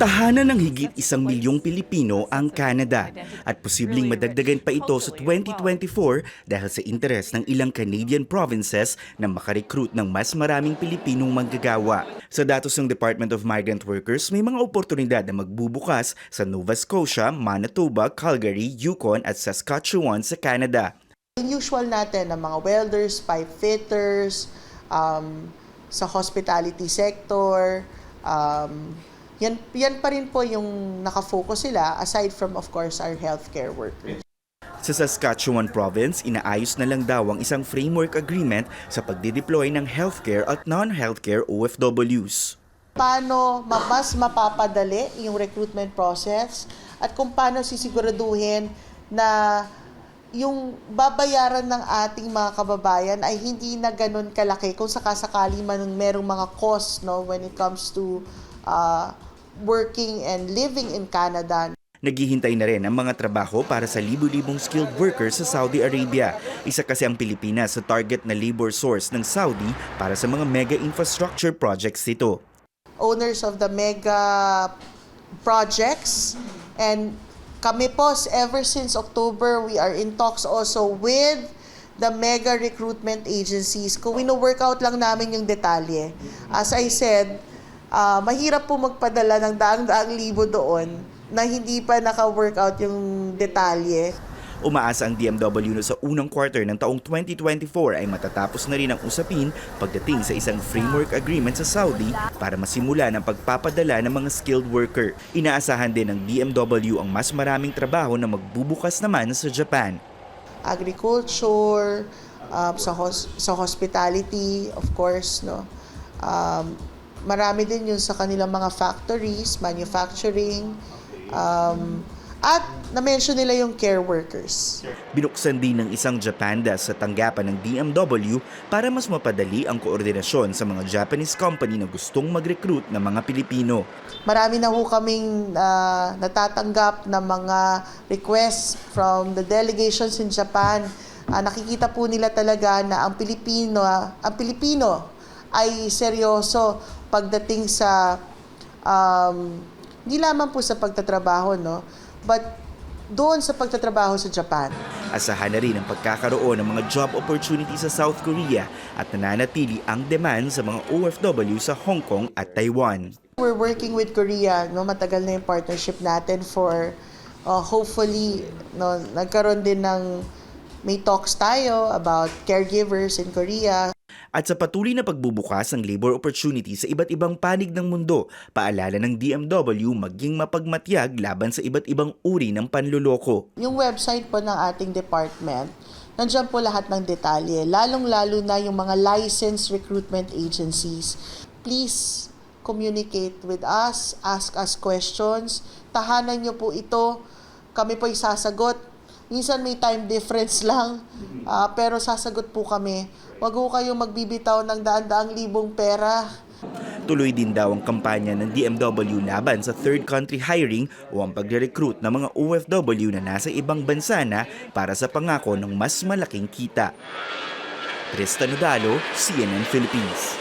Tahanan ng higit isang milyong Pilipino ang Canada at posibleng madagdagan pa ito sa 2024 dahil sa interes ng ilang Canadian provinces na makarecruit ng mas maraming Pilipinong manggagawa. Sa datos ng Department of Migrant Workers, may mga oportunidad na magbubukas sa Nova Scotia, Manitoba, Calgary, Yukon at Saskatchewan sa Canada. Usual natin ng mga welders, pipe fitters, um, sa hospitality sector, um, yan, yan pa rin po yung nakafocus sila aside from of course our healthcare workers. Sa Saskatchewan Province, inaayos na lang daw ang isang framework agreement sa pagdideploy ng healthcare at non-healthcare OFWs. Paano ma- mas mapapadali yung recruitment process at kung paano sisiguraduhin na yung babayaran ng ating mga kababayan ay hindi na ganun kalaki kung sakasakali man merong mga cost no when it comes to uh, working and living in Canada. Naghihintay na rin ang mga trabaho para sa libu-libong skilled workers sa Saudi Arabia. Isa kasi ang Pilipinas sa target na labor source ng Saudi para sa mga mega infrastructure projects nito. owners of the mega projects and kami po ever since October we are in talks also with the mega recruitment agencies kung wino-work out lang namin yung detalye as I said ah, mahirap po magpadala ng daang-daang libo doon na hindi pa naka-work out yung detalye Umaasa ang DMW na sa unang quarter ng taong 2024 ay matatapos na rin ang usapin pagdating sa isang framework agreement sa Saudi para masimula ng pagpapadala ng mga skilled worker. Inaasahan din ng DMW ang mas maraming trabaho na magbubukas naman sa Japan. agriculture, um, sa hos- sa hospitality, of course, no. Um, marami din yun sa kanilang mga factories, manufacturing, um, at na-mention nila yung care workers. Binuksan din ng isang Japanda sa tanggapan ng DMW para mas mapadali ang koordinasyon sa mga Japanese company na gustong mag-recruit ng mga Pilipino. Marami na ho kaming ah, natatanggap na mga requests from the delegations in Japan. Ah, nakikita po nila talaga na ang Pilipino, ang Pilipino ay seryoso pagdating sa um, hindi lamang po sa pagtatrabaho, no? But doon sa pagtatrabaho sa Japan. Asahan na rin ang pagkakaroon ng mga job opportunities sa South Korea at nananatili ang demand sa mga OFW sa Hong Kong at Taiwan. We're working with Korea, no, matagal na yung partnership natin for uh, hopefully no, nagkaroon din ng may talks tayo about caregivers in Korea. At sa patuloy na pagbubukas ng labor opportunities sa iba't ibang panig ng mundo, paalala ng DMW maging mapagmatyag laban sa iba't ibang uri ng panluloko. Yung website po ng ating department, nandiyan po lahat ng detalye, lalong-lalo na yung mga licensed recruitment agencies. Please communicate with us, ask us questions, tahanan nyo po ito, kami po sasagot. Minsan may time difference lang, ah, pero sasagot po kami. Huwag po kayong magbibitaw ng daan-daang libong pera. Tuloy din daw ang kampanya ng DMW laban sa third country hiring o ang pagre-recruit ng mga OFW na nasa ibang bansa na para sa pangako ng mas malaking kita. Tristan Udalo, CNN Philippines.